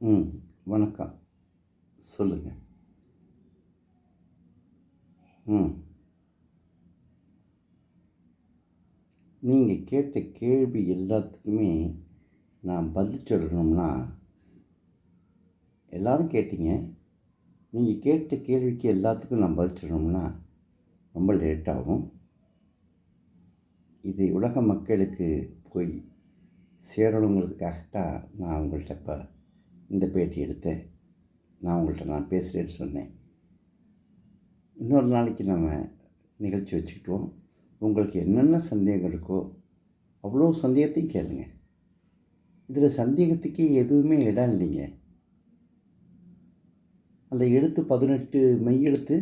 ம் வணக்கம். சொல்லுங்கள் ம். நீங்கள் கேட்ட கேள்வி எல்லாத்துக்குமே நான் பதில் சொல்லணும்னா எல்லோரும் கேட்டீங்க. நீங்கள் கேட்ட கேள்விக்கு எல்லாத்துக்கும் நான் பதில் சொல்லணும்னா ரொம்ப லேட்டாகும் இது உலக மக்களுக்கு போய் சேரணுங்கிறதுக்காகத்தான் நான் உங்கள்கிட்ட இப்போ இந்த பேட்டி எடுத்தேன் நான் உங்கள்கிட்ட நான் பேசுகிறேன்னு சொன்னேன். இன்னொரு நாளைக்கு நம்ம நிகழ்ச்சி வச்சுக்கிட்டோம் உங்களுக்கு என்னென்ன சந்தேகம் இருக்கோ அவ்வளோ சந்தேகத்தையும் கேளுங்க. இதில் சந்தேகத்துக்கு எதுவுமே இடம் இல்லைங்க. அந்த எழுத்து பதினெட்டு மெய்யெழுத்து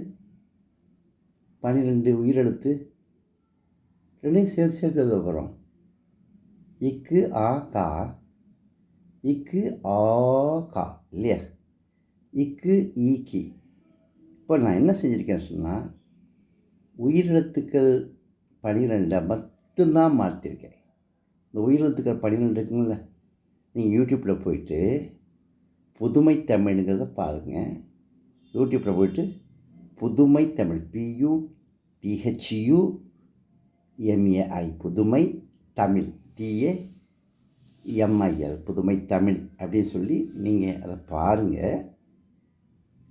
பன்னிரெண்டு உயிரெழுத்து ரெண்டையும் சேர்த்து சேர்த்து வரும் இக்கு ஆ கா இக்கு ஆ கா இல்லையா இக்கு ஈக்கி இப்போ நான் என்ன செஞ்சுருக்கேன்னு சொன்னால் உயிரெழுத்துக்கள் பனிரெண்டை மட்டும்தான் மாற்றிருக்கேன் இந்த உயிரெழுத்துக்கள் பனிரெண்டு இருக்குங்கள நீங்கள் யூடியூப்பில் போயிட்டு புதுமை தமிழுங்கிறத பாருங்கள் யூடியூப்பில் போயிட்டு புதுமை தமிழ் பியூ டிஹெச்யூ எம்ஏஐ புதுமை தமிழ் டிஏ எம்ஐஎல் புதுமை தமிழ் அப்படின்னு சொல்லி நீங்கள் அதை பாருங்கள்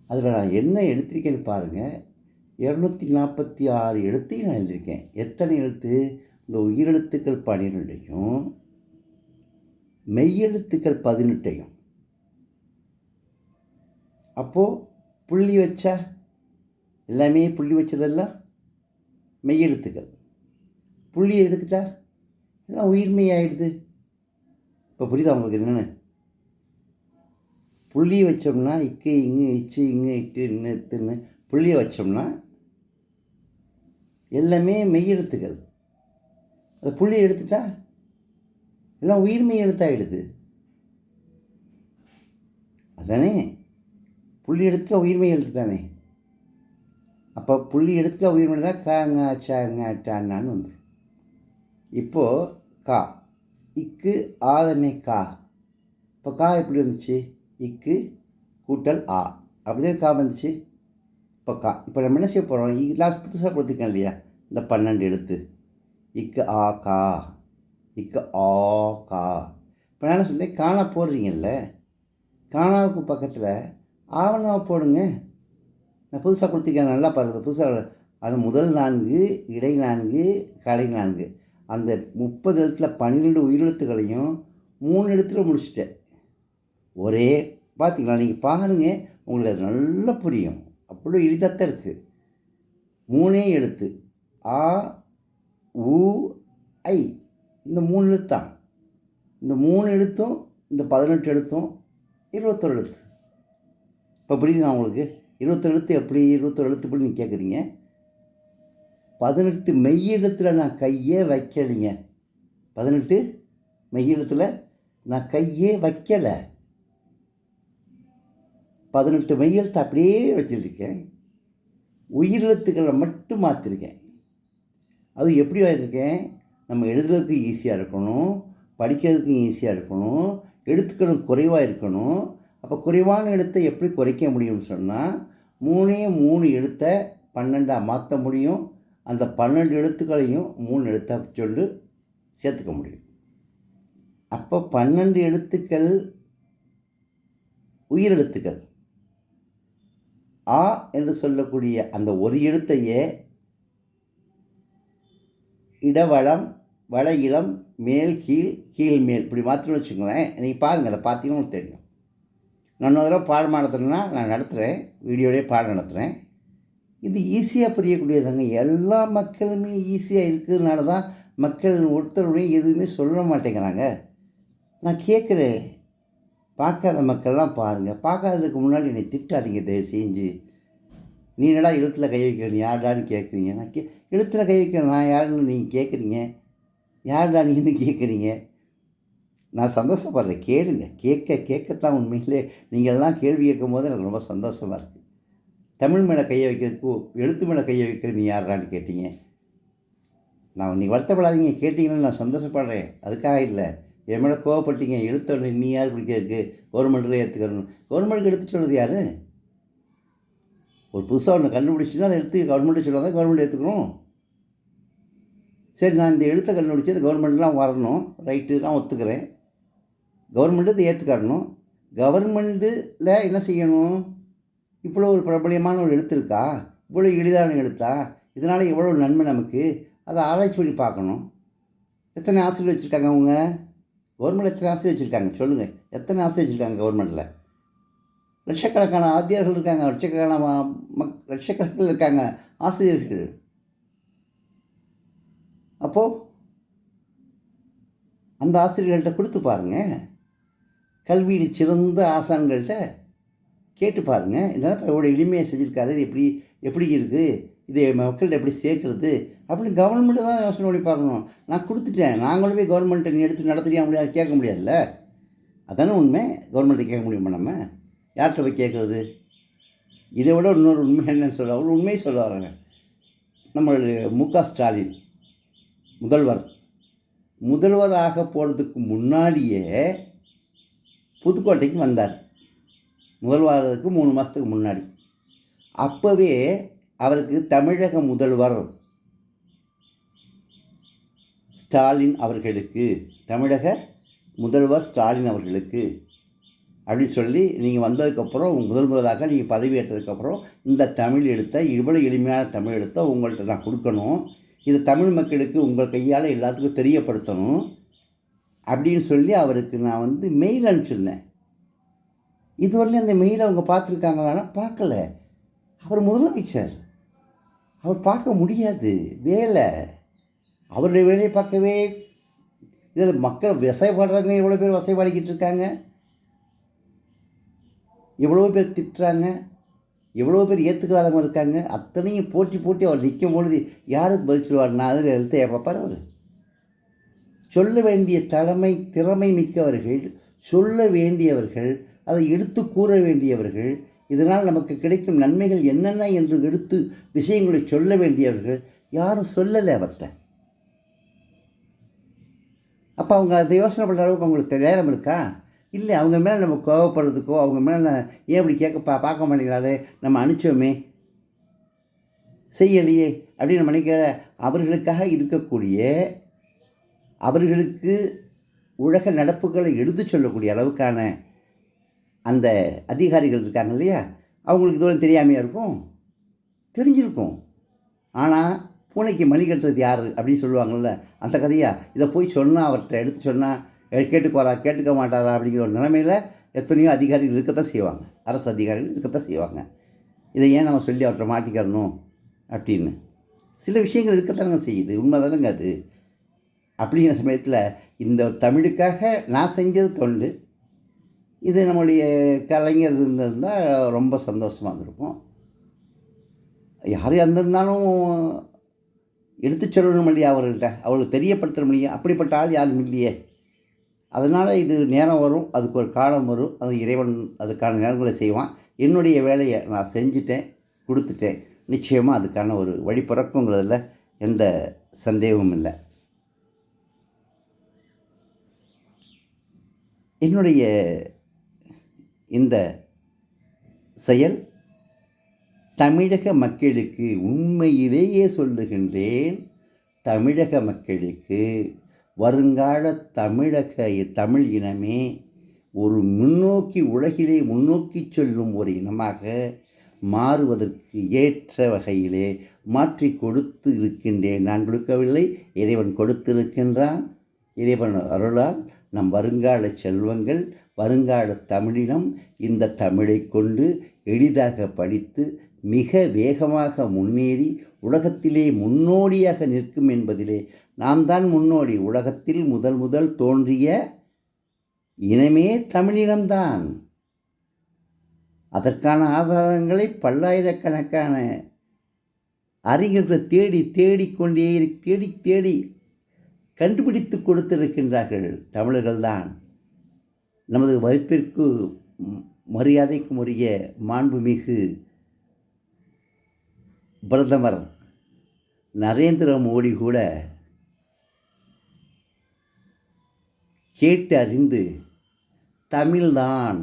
அதில் நான் என்ன எடுத்திருக்கேன்னு பாருங்கள் இரநூத்தி நாற்பத்தி ஆறு எழுத்தையும் நான் எழுதியிருக்கேன். எத்தனை எழுத்து? இந்த உயிரெழுத்துக்கள் பன்னிரெண்டையும் மெய்யெழுத்துக்கள் பதினெட்டையும். அப்போது புள்ளி வச்சா? எல்லாமே புள்ளி வச்சதெல்லாம் மெய்யெழுத்துக்கள். புள்ளி எடுத்துட்டா? எல்லாம் உயிர்மையாயிடுது. இப்போ புரியுதா உங்களுக்கு என்னென்னு? புள்ளி வச்சோம்னா இக்கு இங்கு இச்சு இங்கு இட்டு இன்னு தின்னு புள்ளியை வச்சோம்னா எல்லாமே மெய்யெழுத்துக்கள் அந்த புள்ளியை எடுத்துட்டா? எல்லாம் உயிர்மை எழுத்தாயிடுது. அதானே? புள்ளி எடுத்துட்டா உயிர்மை எழுத்து தானே? அப்போ புள்ளி எடுத்துட்டா உயிர்மை தான் காங்க சாங்க டான்னு வந்துடும் இப்போது கா. இக்கு ஆதனை கா இப்போ கா எப்படி வந்துச்சு இக்கு கூட்டல் ஆ. அப்படிதான் கா வந்துச்சு. இப்போ கா. இப்போ நம்ம என்ன செய்ய போகிறோம் இதெல்லாம் புதுசாக கொடுத்துருக்கேன் இல்லையா? இந்த பன்னெண்டு எழுத்து. இக்கு ஆ கா. இக்கு ஆ கா. இப்போ நான் என்ன சொன்னேன் காணா போடுறீங்கல்ல? காணாவுக்கு பக்கத்தில் ஆவணாவை போடுங்க. நான் புதுசாக கொடுத்துருக்கேன். நல்லா பாருங்கள் புதுசாக அது முதல் நான்கு இடை நான்கு கடை நான்கு. அந்த முப்பது எழுத்துல பன்னிரெண்டு உயிரெழுத்துக்களையும் மூணு எழுத்தில் முடிச்சிட்டேன். ஒரே பார்த்தீங்களா நீங்கள் பாருங்கள் உங்களுக்கு அது நல்லா புரியும். அவ்வளோ எளிதாகத்தான் இருக்குது மூணே எழுத்து. ஆ ஊ ஐ. இந்த மூணு எழுத்தான் இந்த மூணு எழுத்தும் இந்த பதினெட்டு எழுத்தும் இருபத்தொரு எழுத்து. இப்போ புரியுதுங்களா உங்களுக்கு? இருபத்தொரு எழுத்து எப்படி இருபத்தொரு எழுத்து எப்படி நீங்கள் கேட்குறீங்க பதினெட்டு மெய்யிடத்தில் நான் கையே வைக்கலைங்க. பதினெட்டு மெய்யிடத்தில் நான் கையே வைக்கலை. பதினெட்டு மெய்யெழுத்து அப்படியே வச்சுருக்கேன். உயிரெழுத்துக்களை மட்டும் மாற்றிருக்கேன் அது எப்படி வாங்கியிருக்கேன்? நம்ம எழுதுறதுக்கு ஈஸியாக இருக்கணும். படிக்கிறதுக்கும் ஈஸியாக இருக்கணும். எழுத்துக்களும் குறைவாக இருக்கணும். அப்போ குறைவான எழுத்தை எப்படி குறைக்க முடியும்னு சொன்னால் மூணே மூணு எழுத்தை பன்னெண்டாக மாற்ற முடியும். அந்த பன்னெண்டு எழுத்துக்களையும் மூணு எழுத்தாக சொல்லி சேர்த்துக்க முடியும். அப்போ பன்னெண்டு எழுத்துக்கள் உயிரெழுத்துக்கள். ஆ என்று சொல்லக்கூடிய அந்த ஒரு எழுத்தையே இடவளம் வட இளம் மேல் கீழ் கீழ் மேல். இப்படி மாற்றணும்னு வச்சுக்கோங்களேன். நீங்கள் பாருங்கள் அதை பார்த்தீங்கன்னா தெரியும். நான் தடவை பாடம் நடத்துகிறேன்னா நான் நடத்துகிறேன் வீடியோலேயே பாடம் நடத்துகிறேன் இது ஈஸியாக புரியக்கூடியதாங்க எல்லா மக்களுமே ஈஸியாக இருக்கிறதுனால தான் மக்கள் ஒருத்தருடைய எதுவுமே சொல்ல மாட்டேங்கிறாங்க. நான் கேட்குறேன். பார்க்காத மக்கள்லாம் பாருங்கள் பார்க்காததுக்கு முன்னாடி என்னை திட்டாதீங்க தயவு செஞ்சு. நீ என்னடா எழுத்தில் கை வைக்கிற? நீ யார்டான்னு கேட்குறீங்க. நான் கே எழுத்தில் கை வைக்கிற நான் யாருன்னு நீங்கள் கேட்குறீங்க? யார்டா நீங்கன்னு கேட்குறீங்க? நான் சந்தோஷப்படுறேன். கேளுங்க. கேட்க கேட்கத்தான் உண்மையிலே. நீங்கள்லாம் கேள்வி கேட்கும் போது எனக்கு ரொம்ப சந்தோஷமாக இருக்குது தமிழ் மேலே கையை வைக்கிறதுக்கு எழுத்து மேலே கையை வைக்கிறது நீ யாரான்னு கேட்டீங்க. நான் நீங்கள் வருத்தப்படாதீங்க கேட்டிங்கன்னு நான் சந்தோஷப்படுறேன். அதுக்காக இல்லை. என் மேலே கோவப்பட்டீங்க எழுத்தோட நீ யார் பிடிக்கிறதுக்கு கவர்மெண்ட்டில் ஏற்றுக்கணும் கவர்மெண்ட்டுக்கு எடுத்து சொல்கிறது யார்? ஒரு புதுசாக ஒன்று கண்டுபிடிச்சுன்னா அதை எடுத்து கவர்மெண்ட்டு சொல்லாதான் கவர்மெண்ட் எடுத்துக்கணும். சரி நான் இந்த எழுத்தை கண்டுபிடிச்சி அது கவர்மெண்ட்லாம் வரணும். ரைட்டு நான் ஒத்துக்கிறேன். கவர்மெண்ட்டு இதை ஏற்றுக்காரணும் கவர்மெண்ட்டில் என்ன செய்யணும்? இவ்வளோ ஒரு பிரபலியமான ஒரு எழுத்து இருக்கா? இவ்வளோ எளிதான எழுத்தா? இதனால் எவ்வளோ நன்மை நமக்கு? அதை ஆராய்ச்சி பண்ணி பார்க்கணும். எத்தனை ஆசிரியர் வச்சுருக்காங்க அவங்க? கவர்மெண்ட் எத்தனை ஆசிரியர் வச்சுருக்காங்க? சொல்லுங்கள் எத்தனை ஆசிரியர் வச்சுருக்காங்க கவர்மெண்ட்டில் லட்சக்கணக்கான ஆசிரியர்கள் இருக்காங்க. லட்சக்கணக்கான மக் லட்சக்கணக்கில் இருக்காங்க ஆசிரியர்கள். அப்போது அந்த ஆசிரியர்கள்ட்ட கொடுத்து பாருங்கள் கல்வியில் சிறந்த ஆசான்கள்கிட்ட கேட்டு பாருங்கள் இதனால் இவ்வளோ எளிமையாக செஞ்சுருக்காரு. இது எப்படி எப்படி இருக்குது இதை மக்கள்கிட்ட எப்படி சேர்க்குறது? அப்படின்னு கவர்மெண்ட்டு தான் யோசனை பண்ணி பார்க்கணும். நான் கொடுத்துட்டேன். நாங்களும் போய் கவர்மெண்ட்டை நீ எடுத்து நடத்துறியா முடியாது கேட்க முடியாதுல்ல? அதானே உண்மை? கவர்மெண்ட்டை கேட்க முடியுமா நம்ம? யார்கிட்ட போய் கேட்குறது? இதை விட இன்னொரு உண்மை என்னன்னு சொல்ல ஒரு உண்மையை சொல்ல வராங்க. நம்மளுடைய மு க ஸ்டாலின் முதல்வர் முதல்வராக போகிறதுக்கு முன்னாடியே புதுக்கோட்டைக்கு வந்தார். முதல்வருக்கு மூணு மாதத்துக்கு முன்னாடி. அப்போவே அவருக்கு தமிழக முதல்வர் ஸ்டாலின் அவர்களுக்கு தமிழக முதல்வர் ஸ்டாலின் அவர்களுக்கு அப்படின்னு சொல்லி நீங்கள் வந்ததுக்கப்புறம் முதல் முதலாக நீங்கள் பதவியேற்றதுக்கப்புறம் இந்த தமிழ் எழுத்தை இவ்வளோ எளிமையான தமிழ் எழுத்தை உங்கள்கிட்ட நான் கொடுக்கணும். இது தமிழ் மக்களுக்கு உங்கள் கையால் எல்லாத்துக்கும் தெரியப்படுத்தணும் அப்படின்னு சொல்லி அவருக்கு நான் வந்து மெயில் அனுப்பிச்சிருந்தேன். இதுவரையிலும் அந்த மெயில் அவங்க பார்த்துருக்காங்களான்னா பார்க்கல. அவர் முதலமைச்சர். அவர் பார்க்க முடியாது. வேலை. அவருடைய வேலையை பார்க்கவே இதில் மக்கள் வசைப்படுறாங்க எவ்வளோ பேர் வசைபாடிக்கிட்டு இருக்காங்க. எவ்வளோ பேர் திட்டுறாங்க. எவ்வளோ பேர் ஏற்றுக்காதவங்க இருக்காங்க. அத்தனையும் போட்டி போட்டி அவர் நிற்கும் பொழுது யாருக்கு பதில் சொல்லுவார் நான் அதில் எழுத்த பார்ப்பார் அவர். சொல்ல வேண்டிய தலைமை திறமை மிக்கவர்கள் சொல்ல வேண்டியவர்கள் அதை எடுத்து கூற வேண்டியவர்கள் இதனால் நமக்கு கிடைக்கும் நன்மைகள் என்னென்ன என்று எடுத்து விஷயங்களை சொல்ல வேண்டியவர்கள் யாரும் சொல்லலை அவர்கிட்ட. அப்போ அவங்க அதை யோசனை பண்ணுற அளவுக்கு அவங்களுக்கு நேரம் இருக்கா? இல்லை அவங்க மேலே நம்ம கோவப்படுறதுக்கோ அவங்க மேலே ஏன் இப்படி கேட்க பா பார்க்க மாட்டேங்கிறாரு நம்ம அனுப்பிச்சோமே. செய்யலையே அப்படின்னு நம்ம நினைக்கிற அவர்களுக்காக இருக்கக்கூடிய அவர்களுக்கு உலக நடப்புகளை எடுத்து சொல்லக்கூடிய அளவுக்கான அந்த அதிகாரிகள் இருக்காங்க இல்லையா? அவங்களுக்கு தூரம் தெரியாமையாக இருக்கும்? தெரிஞ்சிருக்கும். ஆனால் பூனைக்கு மணி கட்டுறது யார் அப்படின்னு சொல்லுவாங்கள்ல அந்த கதையாக இதை போய் சொன்னால் அவர்கிட்ட எடுத்து சொன்னால் கேட்டுக்குவாரா கேட்டுக்க மாட்டாரா அப்படிங்கிற ஒரு நிலைமையில் எத்தனையோ அதிகாரிகள் இருக்கத்தான் செய்வாங்க. அரசு அதிகாரிகள் இருக்கத்தான் செய்வாங்க. இதை ஏன் நம்ம சொல்லி அவர்கிட்ட மாட்டிக்கிறணும் அப்படின்னு. சில விஷயங்கள் இருக்கத்தானங்க செய்யுது. உண்மை தானங்க அது? அப்படிங்கிற சமயத்தில் இந்த தமிழுக்காக நான் செஞ்சது தொண்டு. இது நம்முடைய கலைஞர் இருந்திருந்தால் ரொம்ப சந்தோஷமாக இருந்திருக்கும். யார் இருந்திருந்தாலும் எடுத்து சொல்லணும் இல்லையா அவர்கள்ட்ட? அவளுக்கு தெரியப்படுத்தணும் இல்லையா? அப்படிப்பட்ட ஆள் யாரும் இல்லையே. அதனால் இது நேரம் வரும் அதுக்கு ஒரு காலம் வரும். அது இறைவன் அதுக்கான நேரங்களை செய்வான். என்னுடைய வேலையை நான் செஞ்சுட்டேன் கொடுத்துட்டேன். நிச்சயமாக அதுக்கான ஒரு வழி பிறக்குங்கிறதுல எந்த சந்தேகமும் இல்லை. என்னுடைய இந்த செயல் தமிழக மக்களுக்கு உண்மையிலேயே சொல்லுகின்றேன். தமிழக மக்களுக்கு வருங்கால தமிழக தமிழ் இனமே ஒரு முன்னோக்கி உலகிலே முன்னோக்கி செல்லும் ஒரு இனமாக மாறுவதற்கு ஏற்ற வகையிலே மாற்றி கொடுத்து இருக்கின்றேன். நான் கொடுக்கவில்லை இறைவன் கொடுத்திருக்கின்றான் இறைவன் அருளால் நம் வருங்கால செல்வங்கள் வருங்கால தமிழினம் இந்த தமிழை கொண்டு எளிதாக படித்து மிக வேகமாக முன்னேறி உலகத்திலே முன்னோடியாக நிற்கும் என்பதிலே நாம் தான் முன்னோடி. உலகத்தில் முதல் முதல் தோன்றிய இனமே தமிழினம்தான். அதற்கான ஆதாரங்களை பல்லாயிரக்கணக்கான அறிஞர்கள் தேடி தேடிக்கொண்டே தேடி தேடி கண்டுபிடித்து கொடுத்திருக்கின்றார்கள் தமிழர்கள்தான். நமது வகுப்பிற்கு மரியாதைக்கும் உரிய மாண்புமிகு பிரதமர் நரேந்திர மோடி கூட கேட்டு அறிந்து தமிழ்தான்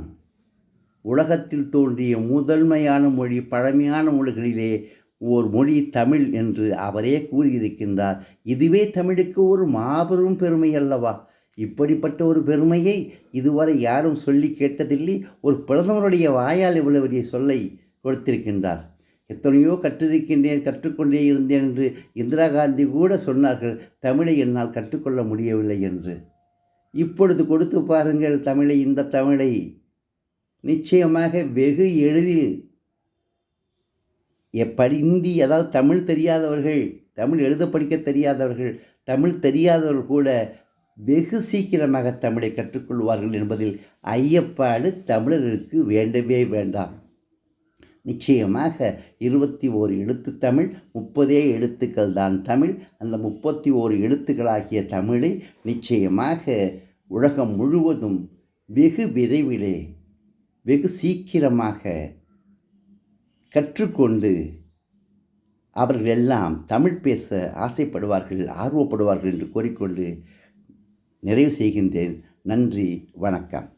உலகத்தில் தோன்றிய முதன்மையான மொழி பழமையான மொழிகளிலே ஓர் மொழி தமிழ் என்று அவரே கூறியிருக்கின்றார். இதுவே தமிழுக்கு ஒரு மாபெரும் பெருமை அல்லவா? இப்படிப்பட்ட ஒரு பெருமையை இதுவரை யாரும் சொல்லி கேட்டதில்லை. ஒரு பிரதமருடைய வாயால் இவ்வளவு பெரிய சொல்லை கொடுத்திருக்கின்றார். எத்தனையோ கற்றிருக்கின்றேன் கற்றுக்கொண்டே இருந்தேன் என்று இந்திரா காந்தி கூட சொன்னார்கள் தமிழை என்னால் கற்றுக்கொள்ள முடியவில்லை என்று. இப்பொழுது கொடுத்து பாருங்கள் தமிழை இந்த தமிழை. நிச்சயமாக வெகு எளிதில் எப்படி இந்தி அதாவது தமிழ் தெரியாதவர்கள் தமிழ் எழுத படிக்க தெரியாதவர்கள் தமிழ் தெரியாதவர்கள் கூட வெகு சீக்கிரமாக தமிழை கற்றுக்கொள்வார்கள் என்பதில் ஐயப்பாடு தமிழருக்கு வேண்டவே வேண்டாம். நிச்சயமாக இருபத்தி ஓரு எழுத்து தமிழ் முப்பதே எழுத்துக்கள் தான் தமிழ். அந்த முப்பத்தி ஓரு எழுத்துக்களாகிய தமிழை நிச்சயமாக உலகம் முழுவதும் வெகு விரைவிலே வெகு சீக்கிரமாக கற்றுக்கொண்டு அவர்கள் எல்லாம் தமிழ் பேச ஆசைப்படுவார்கள் ஆர்வப்படுவார்கள் என்று கூறிக்கொண்டு நிறைவு செய்கின்றேன். நன்றி வணக்கம்.